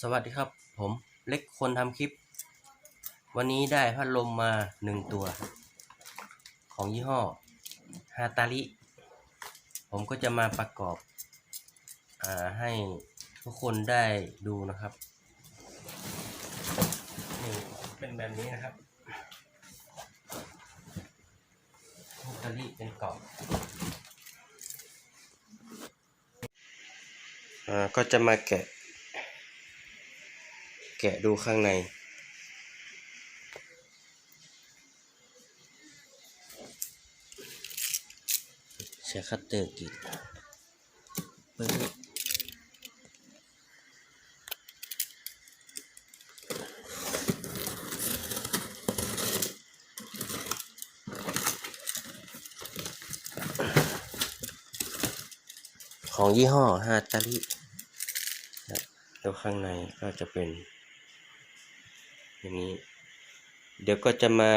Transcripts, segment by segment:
สวัสดีครับ ผมเล็กคนทำคลิป วันนี้ได้พัดลมมาหนึ่งตัว ของยี่ห้อฮาตาริผมก็จะมาประกอบอให้ทุกคนได้ดูนะครับนี่เป็นแบบนี้นะครับฮาตาริเป็นกล่องอ่าก็จะมาแกะะดูข้างใน ใช้คัตเตอร์กรีดปึ๊บของยี่ห้อฮาตาริแล้วข้างในก็จะเป็น อย่างนี้ เดี๋ยวก็จะมา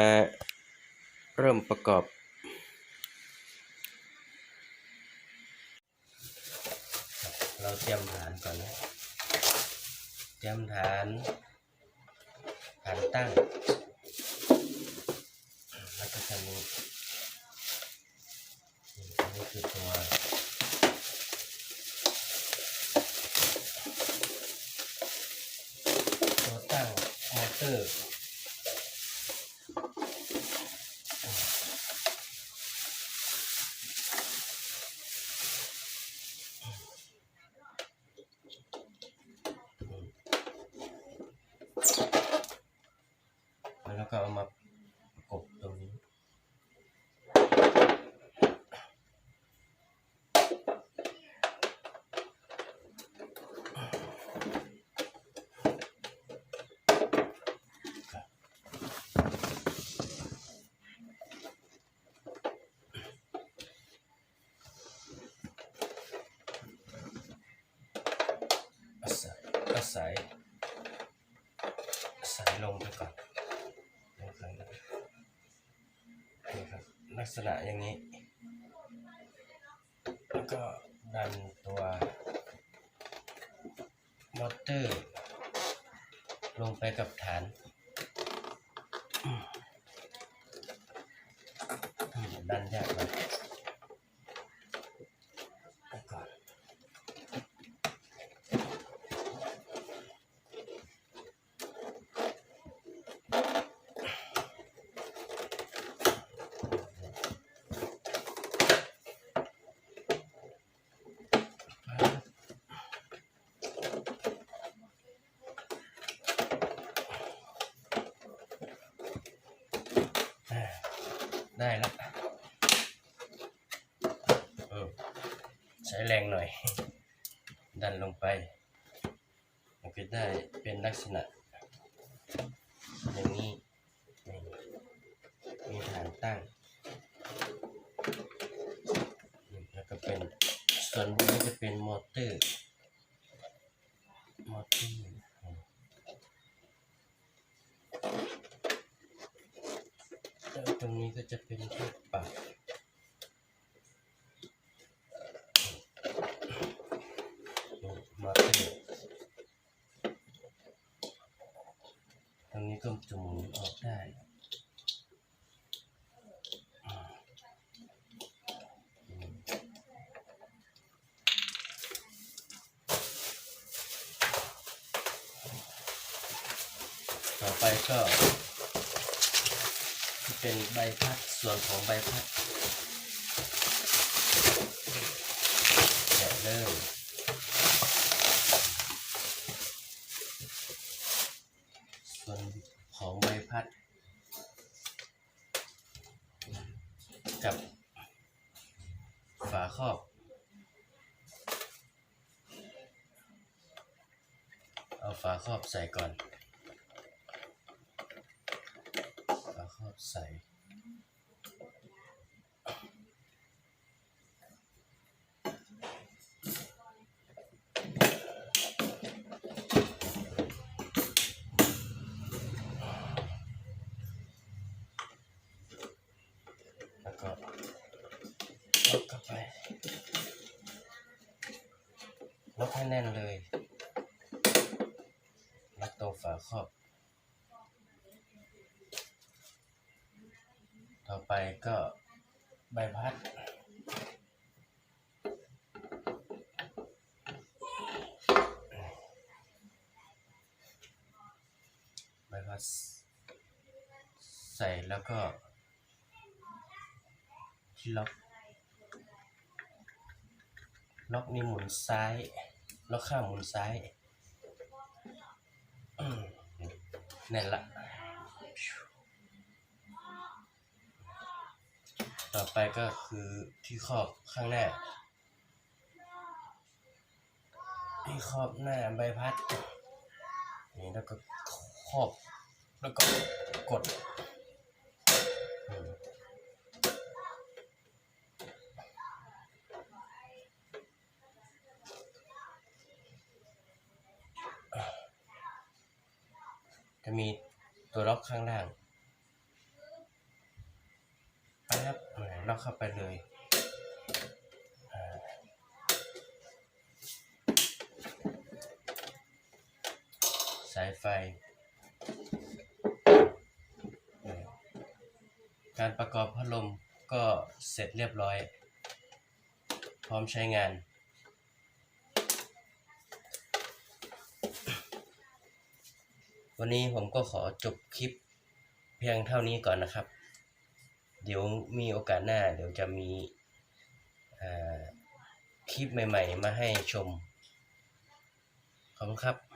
เริ่มประกอบ เราเตรียมฐานก่อนนะเตรียมฐาน ฐานตั้ง แล้วก็จะมีนี่อันนี้คือตัวตั้ง มอเตอร์ แล้วก็เอามาประกบตรงนี้ อาศัย อายอายลงไปก่อนนี่ครับลักษณะอย่างนี้ แล้วก็ดันตัวมอเตอร์ลงไปกับฐานดันยากหน่อยไปก่อน อ่าได้แล้วอืม ใช้แรงหน่อย ดันลงไป มันก็ได้เป็นลักษณะ อย่างนี้ มีฐานตั้ง แล้วก็เป็น ส่วนบนนี้จะเป็นมอเตอร์ มอเตอร์ตรงนี้ก็จะเป็นที่ปรับนี่มอเตอร์ตรงนี้ ก็จะหมุนออกได้ต่อไปก็ เป็นใบพัดส่วนของใบพัดแกะเริ่มส่วนของใบพัด กับฝาครอบ เอาฝาครอบใส่ก่อน ฝาครอบใส่ แล้วก็ล็อกเข้าไปล็อกให้แน่นเลยฝาครอบ ต่อไปก็ใบพัดใบพัดใส่แล้วก็ ล็อกล็อกนี่หมุนซ้ายล็อกข้างหมุนซ้ายอืมแน่นละ ต่อไปก็คือที่ครอบข้างหน้า ที่ครอบหน้าใบพัดนี่แล้วก็ครอบแล้วก็กด จะมีตัวล็อกข้างล่างไปครับล็อกเข้าไปเลยสายไฟ การประกอบพัดลมก็เสร็จเรียบร้อย พร้อมใช้งาน วันนี้ผมก็ขอจบคลิปเพียงเท่านี้ก่อนนะครับ เดี๋ยวมีโอกาสหน้า เดี๋ยวจะมีคลิปใหม่ ๆ มาให้ชมขอบคุณครับ